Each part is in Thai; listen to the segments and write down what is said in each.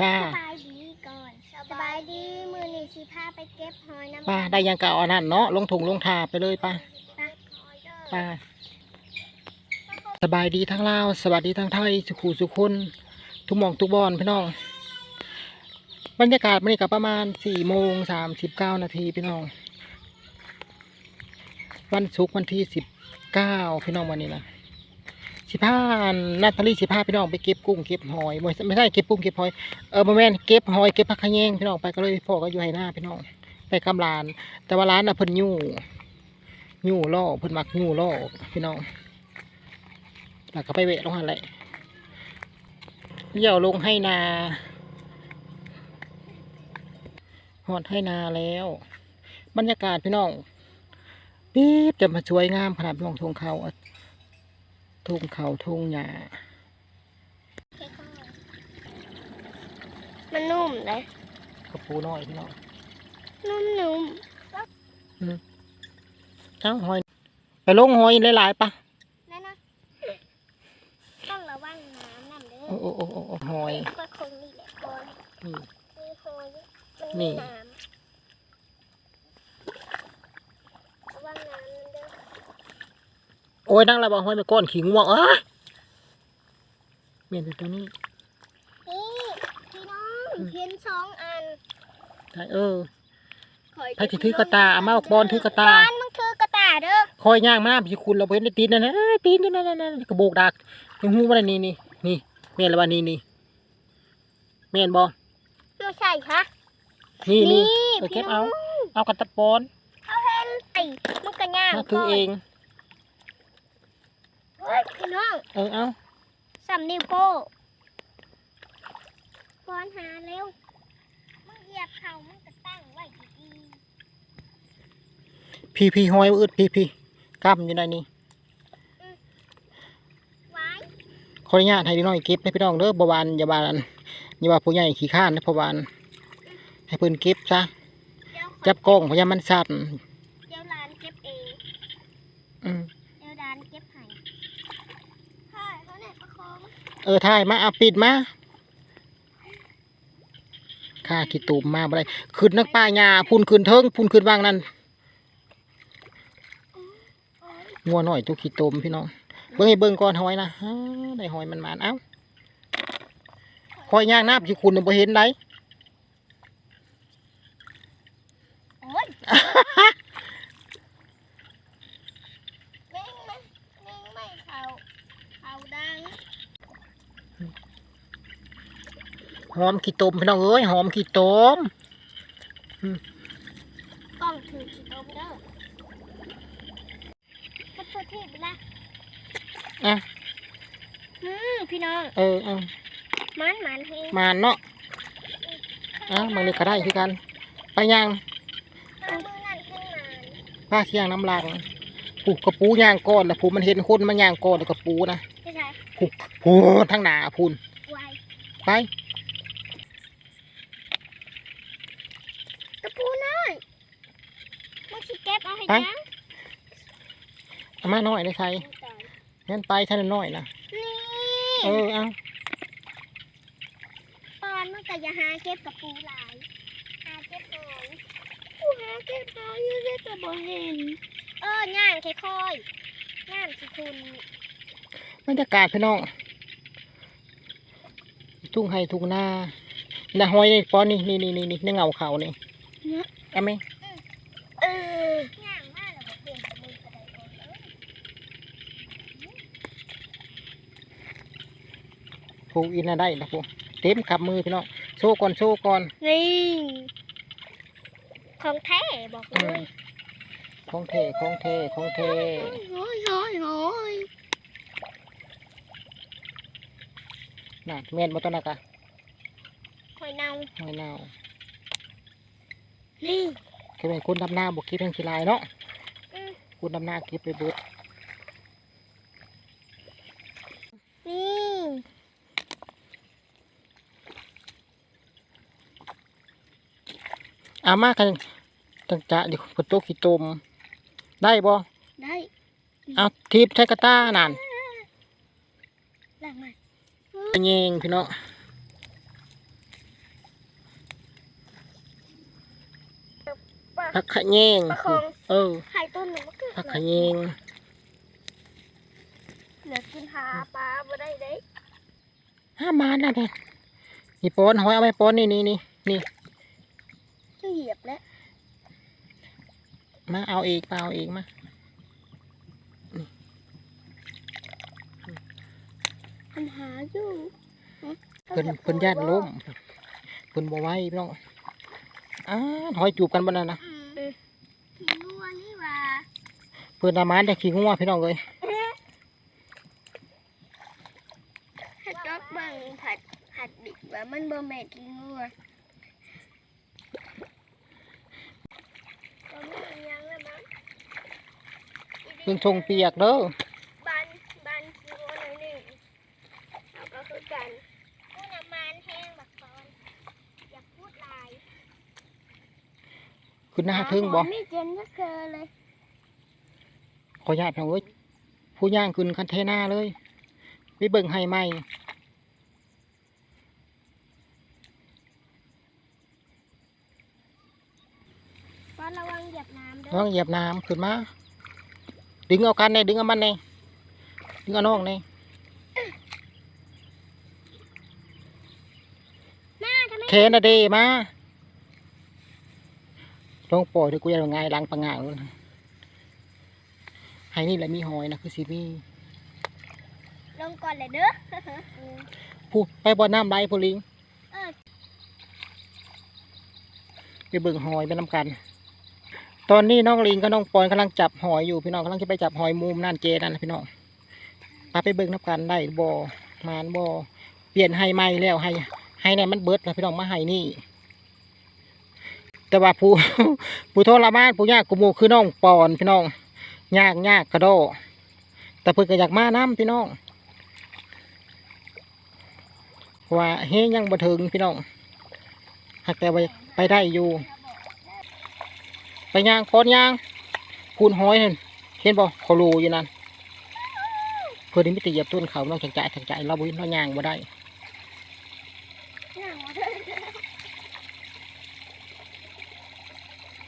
จ้าสบายดีก่อนสบายดีมือนี่ชีพาไปเก็บหอยน้ำป้าได้ยังกะเอาอันนั้นเนาะลงถุงลงทาไปเลยป้าปลาป้าสบายดีทั้งลาวสวัสดีทั้งไทยสุขุสุขคนทุกหมองทุกบอนพี่น้องบรรยากาศมันนี่กับประมาณสี่โมงสามสิบเก้านาทีพี่น้อง วันศุกร์วันที่สิบเก้าพี่น้องวันนี้นะ สิบห้านาตาลีสิบห้าพี่น้องไปเก็บกุ้งเก็บหอยไม่ใช่เก็บกุ้งเก็บหอยเออมาแม่นเก็บหอยเก็บผักขะแยงพี่น้องไปก็เลยพ่อก็อยู่ให้หน้าพี่น้องไปกำลาน แต่ว่าร้านน่ะเพิ่นยู่ยู่ล่อเพิ่นมักยู่ล่อพี่น้องแล้วก็ไปเวะลงหันแหละเดี่ยวลงให้นาหอดให้นาแล้ว บรรยากาศพี่น้องปี๊บจะมาสวยงามขนาดพี่น้องทงเขา ทุ่งเขาทุ่งหญ้ามันนุ่มเลยกระปูน้อยพี่น้องนุ่มนุ่มเอ้าหอยไปลงหอยหลายๆปะนั่นนะต้องระวังน้ำน้ำเด้อโอ้โอ้โอ้หอยนี่แหละคนอืมมีหอยมันนี่ มีน้ำระวังน้ำมันเด้อ โอ้ยนั่งระวังหอยไปก้อนขิงว่ะเอ้ยเมียนอยู่ตรงนี้นี่พี่น้องเห็นสองอันใช่เออข่อยใครสิถือกระตาเอามาบอลถือกระตาบอลมันคือกระตาเด้อคอยย่างมาพี่คุณเราไปเห็นได้ตีนนั่นนะเอ้ยตีนอยู่นั่นนั่นนั่นกระโบกดักยังหูว่านี่นี่นี่เมียนละว่านี่นี่เมียนบอไม่ใช่ค่ะนี่นี่นี่เออเก็บพี่น้เอาองเอากระตะปอนเอาเห็นไอ้มันกระย่างมาถือเอง เฮ้ยพี่น้องเออเอาสำนิ้วโป้ป้อนหาเร็วมึงเหยียบเขามึงก็ตั้งไว้ดีพี่พี่หอยอึดพี่พี่กล้ามอยู่ในนี้ๆไว้ขออนุญาตให้ดีน้อยเก็บให้พี่น้องเด้อบวานอย่าบานอย่าว่าผู้ใหญ่ขี้ข้านนะเพราะวานให้เพิ่นเก็บซะเดี๋ยวขอจับกล้องพยายามมันสั่นเดี๋ยวร้านเก็บเอง อืม เดี๋ยวร้านเก็บให้ใช่เขาเนี่ยประคอง เออถ่ายมาเอาปิดมาข้าขี้ตูมมาบ่ได้ขึ้นนักป้าหญ้าพุ่นขึ้นเทิงพุ่นขึ้นวางนั่นงัวหน่อยตุกขี้ตูมพี่น้องเบิ่งให้เบิ่งก่อนหอยนะได้หอยมันมานเอ้าคอยย่างน้ำที่คุณน่ะบ่เห็นได โอ้ยเม่งไหมเม่งไม่เขาเขาดัง หอมขี้ตูมพี่น้องเอ้ยหอมขี้ตูมกล้องถือกี่ตัวเด้อก็ตัวที่ไปละอะอืมพี่น้อง เออเอามันมันเฮงมานเนาะเอ้ามันนี่ก็ได้คือกันไปย่างเอามือนั่นขึ้นมาป้าเที่ยงน้ำลางผูกกระปูย่างก้อนแล้วผูมันเห็นคนมันย่างก้อนแล้วกระปูนะไม่ใช่ผูกผูทั้งหนาพูนไวไป กระปูน้อยมึง สิเก็บเอาให้ไปยังเอามาหน่อยได้ใส่งั้นไปท่านน้อยนะนี่เออเอาตอนมึงก็อย่าหาเก็บกระปูหลายหาเก็บหอยกูหาเก็บหอยอยู่แต่บ่เห็นเออย่างค่อยๆย่างสิคุณบรรยากาศพี่น้องทุ่งไห้ทุ่งนาน่ะหอยนี่ป้อนนี่นี่นี่นี่นี่ในเงาเขานี่เนี่ยเอาไหมเออย่างมากเลยบ่เห็นมือกระไดก่อนเอ้ยผูกอินน่ะได้นะผูเต็มขับมือพี่น้องโซ่ก่อนโซ่ก่อนนี่ของแท้บอกเลอืมยของเทของเทของเทโอ้ยโอ้ยโอ้ยน่ะแม่นบ่ต้นนะกะหอยเน่าหอยนาวนี่ คือเป็นคนดำนาบ่คิดเรื่องขี้ลายเนาะอืมคนดำนาเก็บไปเบิดนี่อามากันจังจะดิฝนตกขี้ตมได้บ่ได้เอาทีบใช้กระต้านั่นหลังมาไปยิงพี่น้อง ปลา ผักขะแยงประคองเออไข่ต้นหนึ่งมันก็ผักขะแยงเหลือกินหาปลาบ่ได้เด้ห้ามาแล้วเนี่ยนี่ป้อนหอยเอาไปป้อนนี่นี่นี่นี่ที่เหยียบแล้วมาเอาเองมาเอาเองมามันหาอยู่เพิ่นเพิ่นญาติล้มเพิ่นบ่ไหวพี่น้องอ้าหอยจูบกันบ่นั่นนะ อืมขี้งัวนี่ว่า เพิ่นอามาได้ขี้งัวพี่น้องเอ้ยถ้าจอกเบิ่งผัดผัดดิบว่ามันบ่แม่นขี้งัวก็มีอีหยังแล้วมั้งเพิ่นทรงเปียกเด้อบ้านบ้านขี้งัวหน่อยหนึงเอาก็คือกันผู้น้ำมันแห้งบักตอนอย่าพูดลาย ขึ้นหน้าทึ่งบ่ ไม่เจนก็เกินเลย ขอญาติพี่น้องเอ้ยผู้ย่างขึ้นคันเทน่าเลยไปเบิ่งให้ใหม่ป้อนระวังเหยียบน้ำด้น้วอยงเหยียบน้ำขึ้นมา ดึงเอากันในดึงเอามันในดึงเอาน้องในหน้าทำไมเทนะเดมาลองปล่อยเดี๋ยวกูจะเอาไงายล้างปังงางนู่น ให้นี่แหละมีหอยนะคือสิมีลงก่อนเลยเด้อผู้ไปบ่อน้ำไรผู้ลิงเออไปเบิ่งหอยไปน้ำกัน ตอนนี้น้องลิงกับน้องปอนกำลังจับหอยอยู่พี่น้องกำลังจะไปจับหอยมุมนั่นเจนั่นนะพี่น้องพาไปเบิ่งน้ำกันได้บ่มานบ่เปลี่ยนให้ใหม่แล้วให้ให้เนี่ยมันเบิดแล้วพี่น้องมาให้นี่ แต่ว่าผู้ผู้ทรมานผู้ยากกุโมคือน้องปอนพี่น้อง ยากยากกระโดดแต่เพิ่นก็อยากมาน้ำพี่น้องเพราะว่าเฮงยังบ่ถึงพี่น้องหากแต่ว่าไปได้อยู่ ไปย่างป้อนย่างคูนห้อยเห็นเห็นบ่เขารูอยู่นั่นเพื่อที่มิตรเหยียบต้นเขาน้องจังใจจังใจเราบุญเราย่างบ่ได้นั่งมาเด้อ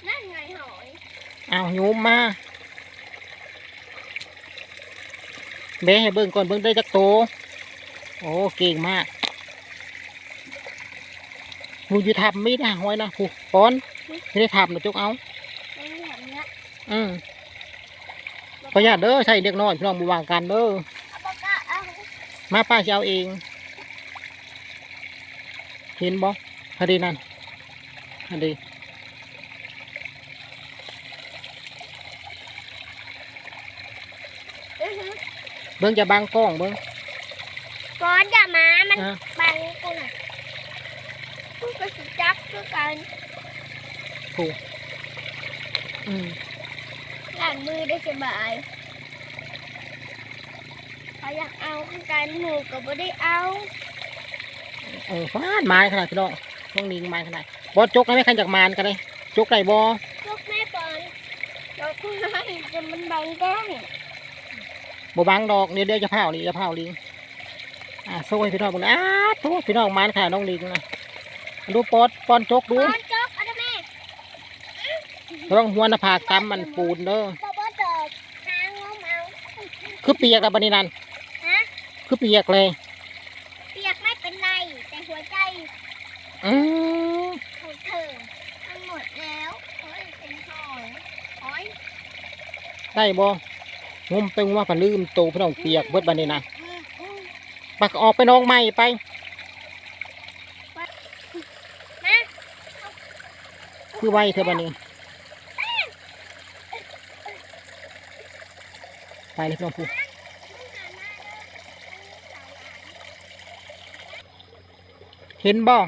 นั่นไงหอยเอาโยมมา แบะให้เบิ่งก่อนเบิ่งได้จักโต โอ้เก่งมากหนูอยู่ทับไม่ได้ห้อยนะผูป้อนไม่ได้ทับนะจกเอาไม่มีแบบเนี้ยอืมขออนุญาตเด้อใส่เด็กน้อยพี่น้องบวางกันเด้อเอาปากกาเอามาป้าจะเอาเอง เห็นบ่พอดีนั่นพอดี อื้อหือ เบิ่งจะบังกล้องเบิ่งก้อนอย่ามามันอะบังกูน่ะกูก็สิจับคือกันถูกอืมล้างมือได้สบายเขาอยากเอาคือกันหนูก็บ่ได้เอาเออฟาดไม้ขนาดพี่น้องต้องลิงไม้ขนาดบ่จกนะไม่คันจากมานกันเลยจกได้บ่ลูกแม่ปอนเราคุณให้จะมันบังกล้อง บ่บังดอกเดี๋ยวเดี๋ยวจะเผานี่จะเผาลิงอ่าโซ่ให้พี่น้องเบิ่งนะอ้าทุกพี่น้องมานขนาดน้องลิงนะดูปอดปอนจกปดูอนจกเอาได้แม่ระวังหัวหน้าผากตำมันปูนเด้อบ่บ่จกหางงมเอาคือเปียกแล้วบัดนี้นั่นฮะคือเปียกเลย เปียกไม่เป็นไร แต่หัวใจอืมถูกถึงทั้งหมดแล้วเฮ้ยเป็นหอยหอยได้บ่ งมไปงมมาผ่นลืมโตพี่น้องเปียกเบิดบัดนี้นะปักออกไปน้องใหม่ไปคือไว้เธอบัดนี้ ไปเลยพี่น้องผู้เห็นบ่ม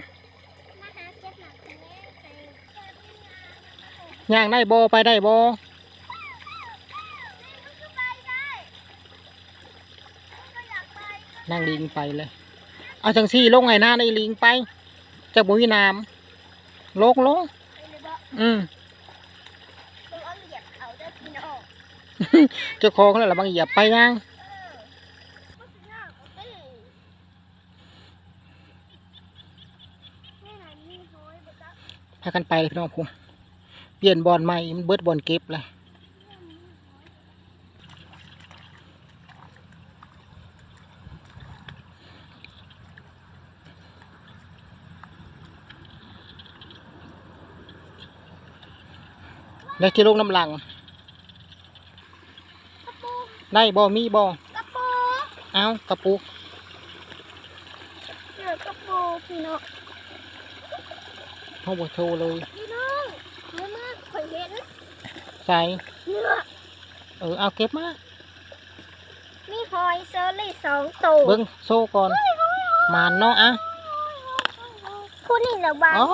าหาเก็บหนักแม่ไปเก็บนี่นะย่างได้บ่ไปได้บ่ มันก็ไปได้มันก็อยากไป นั่งลิงไปเลย เอาจังซี่ลงไงหน้าในลิงไปจากบุญน้ำลงลงไปเลยบ่อืมต้องเอาเหยียบเขาเด้อพี่น้องเจ้าของนั่นแหละบางเหยียบไปย่างเออก็สิยากกว่าเด้อนี่น่ะมีหอยบ่จ๊ะพากันไปเลยพี่น้องผู้เปลี่ยนบอลใหม่มันเบิดบอลเก็บเลย แล้วจะลงน้ำหลังกระปูได้บ่มีบ่กระปูเอากระปุกเหลือกระปูพี่น้องเขาบ่โชว์เลยพี่น้องเนื้อมากข่อยเห็นใส่เนื้อเออเอาเก็บมา มีหอยเซอรี่สองตัวเบิ้งโซ่ก่อนมานเนาะอะผู้นี่ระวังอ๋อ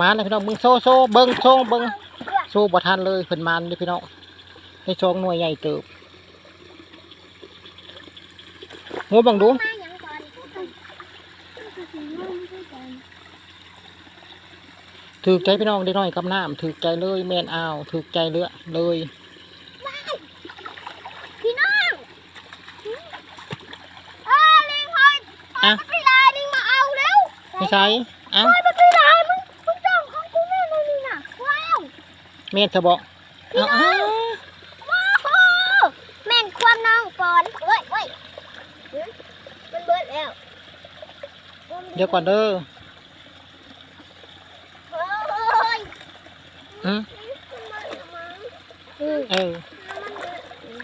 มานเลยพี่น้องมึงโซ่โซ่เบิ้งโซ่เบิ้ง โซ่บ่ทันเลยเพิ่นมานเลยพี่น้องให้ชองหน่วยใหญ่เติบงูบังดูมาหยังก่อนถือใจพี่น้องได้น้อยกับน้ำถือใจเลยแมนอ้าวถือใจเลือเลยพี่น้องเออลิงหอยอะมันไม่ลายลิงมาเอาเร็วไม่ใช่เอ้าห แม่นจะบอกเอาเอาว้าวแม่นความน้องปอนเว้ยเว้ยหึมันเบิดแล้วเดี๋ยวก่อนเด้อเฮ้ยอืมอืมเออมันเบิดอืม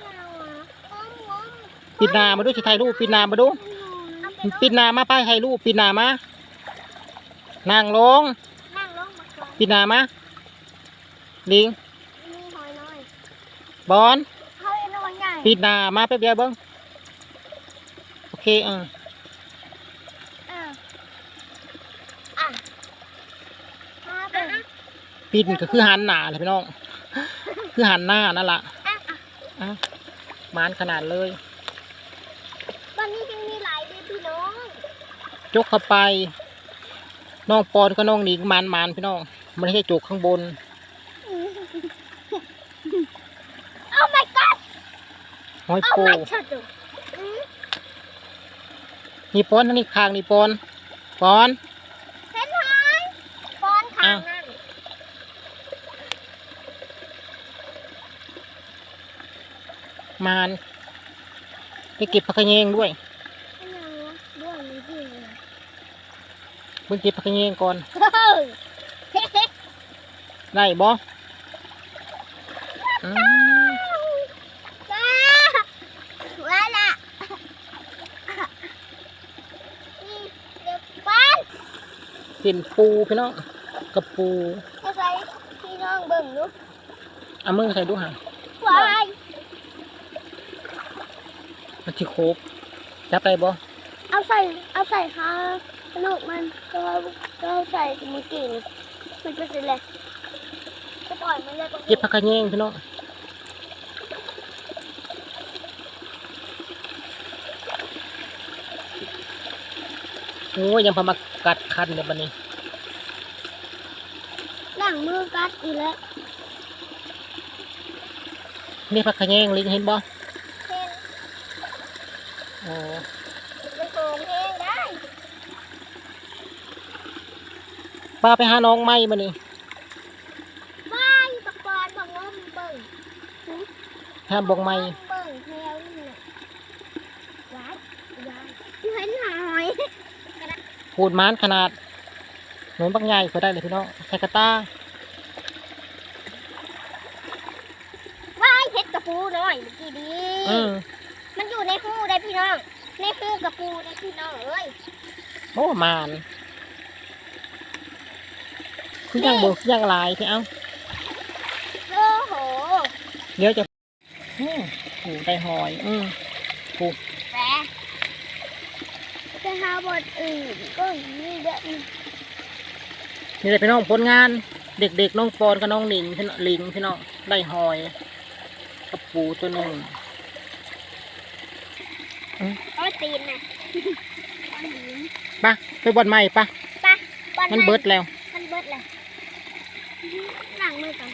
ไม่เอาอะงมงมปิดหนามาดูสิถ่ายรูปปิดหนามาดู เอาไปปิดหนามาป้ายถ่ายรูปปิดหนามานั่งลงนั่งลงมาก่อนปิดหนามา ลิงมีหอยน้อยบอลเขาเอ็นเอาไว้ใหญ่ปิดหนามาแป๊บเดียวเบิ้งโอเคอออะอะมาเป็นปิดก็คือหันหน้าเลยพี่น้องคือหันหน้านั่นล่ะอะอะอะมานขนาดเลยตอนนี้ยังมีหลายเดือนพี่น้องจกเข้าไปน้องปอนก็น้องหนิงมานมานพี่น้องมันไม่ใช่จุกข้างบน โอ้ my god หอยโอ้โป my god อืมนี่ปอนอันนี่คางนี่ปอนปอน เห็นหอยปอนทางนั่นมานไปเก็บผักกระเยงด้วยอันนั้นวะด้วนนี่พี่เลยเพิ่งเก็บผักกระเยงก่อน เฮ้ยเฮ้เฮ้ได้บ่อืม จ้าว่าละนี่เดี๋ยวปอน เป็นปูพี่น้องกระปูเอาใส่พี่น้องเบิ่งดูเอามือใส่ดูหางวายมันที่โคบจับได้บ่เอาใส่เอาใส่ค่ะลูกมันก็ก็ใส่มือกิ่งมันจะเสร็จเลยจะปล่อยมันเลยตรงเก็นี้บผักกระเยงพี่น้องโอ้ยยังพามา กัดคันเดี๋ยวบันนี้ล้างมือกัดอีกแล้วนี่ผักกระเยงลิงเห็นบ่เห็นโอ้เป็นโถงเองได้ป้าไปหาน้องไม้มานี่ว้ายตะกอนบอกว่ามันเบิ่งห้ามบองไม้ เบิ่งแถวนี่น่ะว้ายว้ายเห็นหอย พูดมานขนาดหนุนบักใหญ่ก็ได้เลยพี่น้องใส่กระตาว้ายเห็ดกระปูหน่อยเมื่อกี้ดีอืมมันอยู่ในหูได้พี่น้อง ในหูกระปูได้พี่น้องเอ้ยโอ้มานคือยังบคือยังหลายที่เอ้าโอ้โหเดี๋ยวจะอืมผูได้หอย อืมแหมจะหา บทอื่นก็มีเยอะอีกนี่เลยพี่น้องผลงาน เด็กๆน้องปอนกับน้องหนิงพี่น้องลิงพี่น้องได้หอยกับปูตัวหนึ่งเอาตีนน่ะปะไปบอนใหม่ปะไปบอลมันเบิดแล้ว มันเบิดเลยหลังมือก่อน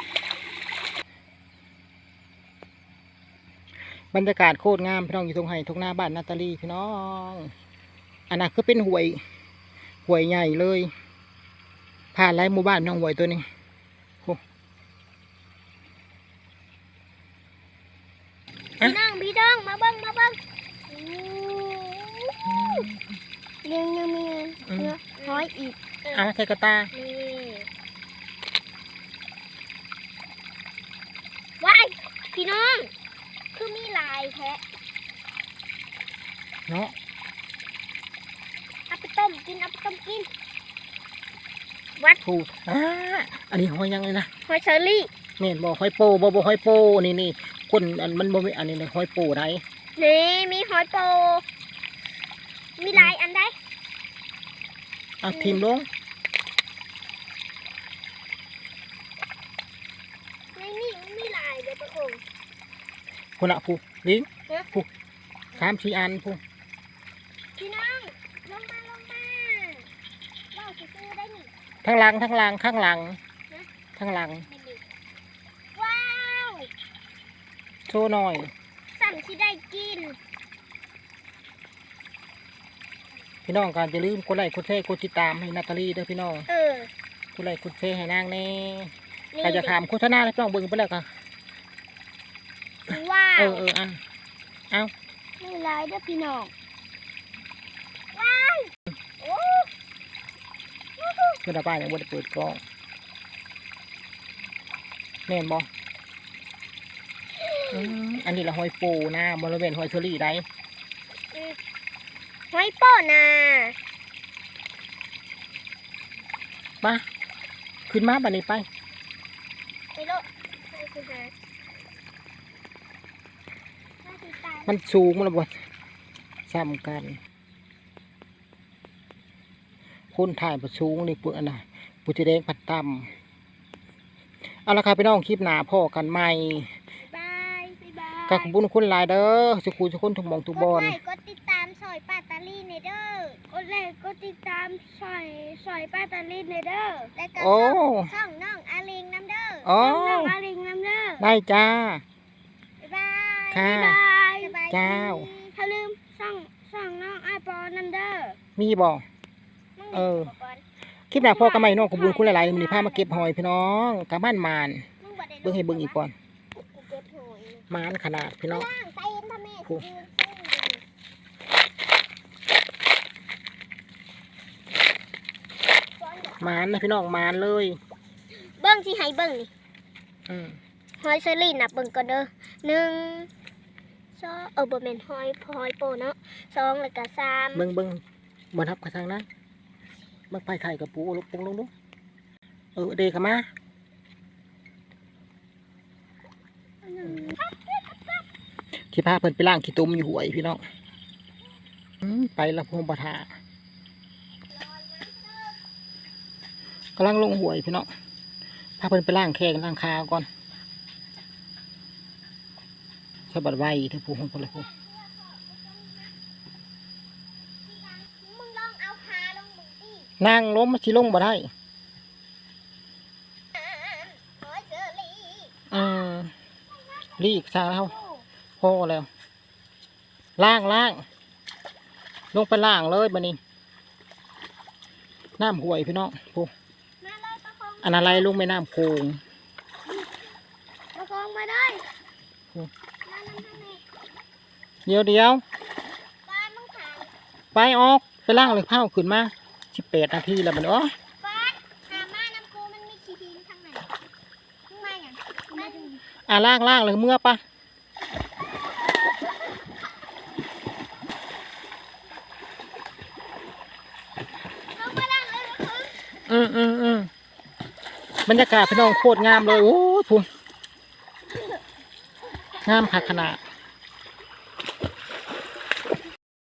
บรรยากาศโคตรงามพี่น้องอยู่ตรงไห้ตรงหน้าบ้านนาตาลีพี่น้อง อันนั้นคือเป็นหวยหวยใหญ่เลยผผ่านไล่หมู่บ้านน้องหวยตัวนี้โอ้พี่น้องพี่น้องมาเบิ้งมาเบิ้งยังยังมีเนื้อน้อยอีกเอาใส่กระตานี่ว้ายพี่น้อง คือมีลายแท้เนาะเอาไปต้ มกินเอาไปต้มกิน ถูกอ่าอันนี้หอยยังเลยนะหอยเชอรี่แม่นบ่หอยโปบ่บ่หอยโปนี่นี่คนอันมันบ่มีอันนี้เลยหอยโปได้นี่มีหอยโป มีลายอันใดเอาทิมลงในนี่มันมีลายเดี๋ยวประคงพุ่นน่ะผู้ลิงเอ๊ะผู้สามสี่อันผู้ พี่น้องลงมาลงมาว่าวซื้อได้ นี่ทั้งหลังทั้งหลังข้างหลังฮะทั้งหลังไม่ดีว้าวโชว์หน่อย สั่งที่ได้กิน พี่น้องการจะลืมกดไลค์กดแชร์กดติดตามให้นาตาลีเด้อพี่น้องเออกดไลค์กดแชร์ให้นางแน่นี่ใครจะถามโฆษณาแล้วพี่น้องเบิ่งไปแล้วก็ว้าเอวอเอออันเอาไม่ลายเด้อพี่น้อง ว้าวโอ้เพื่อนเอาป้ายยังบ่ได้เปิดกล้องแม่นบ่อืมอันนี้ละหอยปูนะบริเวณหอยเชอรี่ได้หอยโป้นามาขึ้นมาบัดนี้ไปไปโลดไปคุณหาน่าติดตามมันสูงมันบ่ซ้ำกัน คนถ่ายประสูงนี่ปุ่นอันน่ะปุจิแดงผัดต่ำเอาละครับพี่น้องคลิปหนาพ่อกันใหม่บายบายบายก็ขอบคุณคุณหลายเด้อสุขุสุขคนทุกหมองทุกบอลกดไลค์กดติดตามซอยป้าตาลีในเด้อกดไลค์กดติดตามซอยซอยป้าตาลีในเด้อแล้วก็โอ้ช่องน้องอาลิงน้ำเด้อโอ้ช่องน้องอาลิงน้ำเด้อได้จ้าบ๊ายบายค่ะบ๊ายบายสบายดีเจ้าถ้าลืมช่องช่องน้องอาปอน้ำเด้อมีบ่มึง เออบอกก่อนคลิปหน้าพ่อกันใหม่น้องขอบคุณคุณหลายๆมันนี้พามาเก็บหอยพี่น้องกลับบ้านมานมึงบ่ได้เบิ่งให้เบิ่งอีกก่อนกูเก็บหอยมานขนาดพี่น้องล่างใส่เอ็นทำไมโอ้ยืนซึ่งดีมานนะพี่น้องมานเลย เบิ้งสิให้เบิ้งนี่อืมหอยเชอรี่นับเบิ้งก่อนเด้อหนึ่งสองเออบ่แม่นหอยหอยโปเนาะสองแล้วก็สามเบิ่งเบิ่งบ่ทับกระชังนั้น เบิ่งไปไข่กับปูลูกปงลงดูเออเดกมาขี้พาเพิ่นไปล่างขี้ตุ่มอยู่หวยพี่น้องไปละพงปะทากำลังลงหวยพี่น้องพาเพิ่นไปล่างแข้งล่างขาก่อนสะบัดไว้เถอะผู้คนคนละผู้ มึงลองเอาขาลงมึ งดินั่งล้มมาชิลงบ่ได้หอยเชอรี่อืมรีกซาแล้วพอแล้ว ล่างล่าง ลงไปล่างเลยบันนี้ น้ำห่วยพี่น้องผู้มาเลยประคองอันอะไรลงไปน้ำโขงประคองมาได้โอ้มานั่นทำไมเดี๋ยวเดียวปลามึงขายไปออก ไปล่างเลยเผาขึ้นมา สิบแปดนาทีแล้วมันโอ้ยปลาหามาน้ำกูมันมีขี้ดินข้างในมึงมาอย่างมาดูอ่าล่างล่างเลยเมื่อปะลงมาล่างเลยนะอืมอืมอืมบรรยากาศพี่น้องโคตรงามเลย โอ้ยพูนงามขาดขนาด